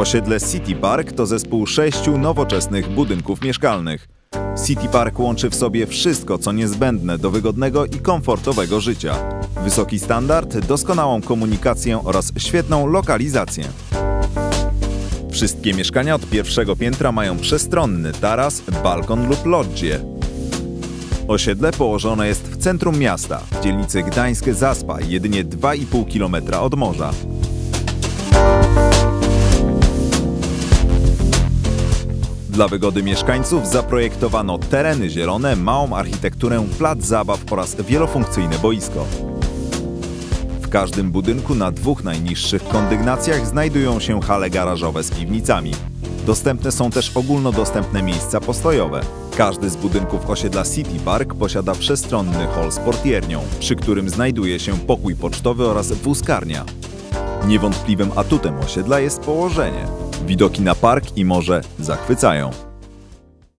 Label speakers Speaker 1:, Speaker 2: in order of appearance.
Speaker 1: Osiedle City Park to zespół sześciu nowoczesnych budynków mieszkalnych. City Park łączy w sobie wszystko, co niezbędne do wygodnego i komfortowego życia. Wysoki standard, doskonałą komunikację oraz świetną lokalizację. Wszystkie mieszkania od pierwszego piętra mają przestronny taras, balkon lub lodgie. Osiedle położone jest w centrum miasta, w dzielnicy Gdańsk-Zaspa, jedynie 2,5 km od morza. Dla wygody mieszkańców zaprojektowano tereny zielone, małą architekturę, plac zabaw oraz wielofunkcyjne boisko. W każdym budynku na dwóch najniższych kondygnacjach znajdują się hale garażowe z piwnicami. Dostępne są też ogólnodostępne miejsca postojowe. Każdy z budynków osiedla City Park posiada przestronny hol z portiernią, przy którym znajduje się pokój pocztowy oraz wózkarnia. Niewątpliwym atutem osiedla jest położenie. Widoki na park i morze zachwycają.